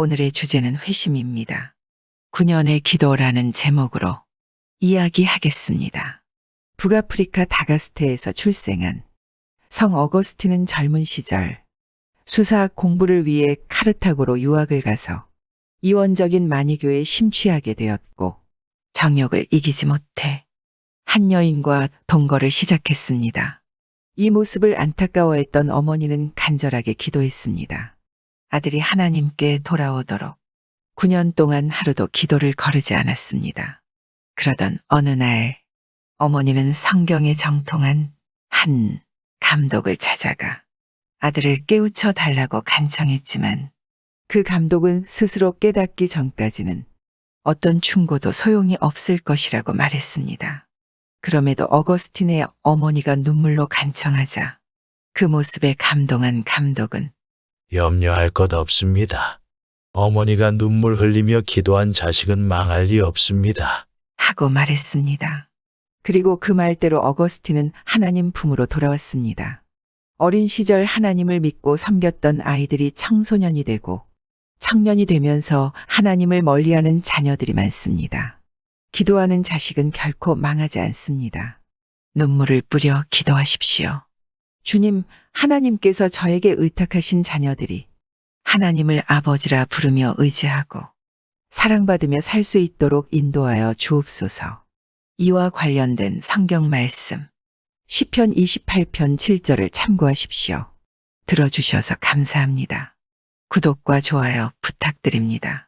오늘의 주제는 회심입니다. 9년의 기도라는 제목으로 이야기하겠습니다. 북아프리카 다가스테에서 출생한 성 어거스틴은 젊은 시절 수사학 공부를 위해 카르타고로 유학을 가서 이원적인 마니교에 심취하게 되었고 정욕을 이기지 못해 한 여인과 동거를 시작했습니다. 이 모습을 안타까워했던 어머니는 간절하게 기도했습니다. 아들이 하나님께 돌아오도록 9년 동안 하루도 기도를 거르지 않았습니다. 그러던 어느 날 어머니는 성경에 정통한 한 감독을 찾아가 아들을 깨우쳐 달라고 간청했지만 그 감독은 스스로 깨닫기 전까지는 어떤 충고도 소용이 없을 것이라고 말했습니다. 그럼에도 어거스틴의 어머니가 눈물로 간청하자 그 모습에 감동한 감독은 염려할 것 없습니다. 어머니가 눈물 흘리며 기도한 자식은 망할 리 없습니다. 하고 말했습니다. 그리고 그 말대로 어거스틴은 하나님 품으로 돌아왔습니다. 어린 시절 하나님을 믿고 섬겼던 아이들이 청소년이 되고 청년이 되면서 하나님을 멀리하는 자녀들이 많습니다. 기도하는 자식은 결코 망하지 않습니다. 눈물을 뿌려 기도하십시오. 주님, 하나님께서 저에게 의탁하신 자녀들이 하나님을 아버지라 부르며 의지하고 사랑받으며 살 수 있도록 인도하여 주옵소서. 이와 관련된 성경 말씀 10편 28편 7절을 참고하십시오. 들어주셔서 감사합니다. 구독과 좋아요 부탁드립니다.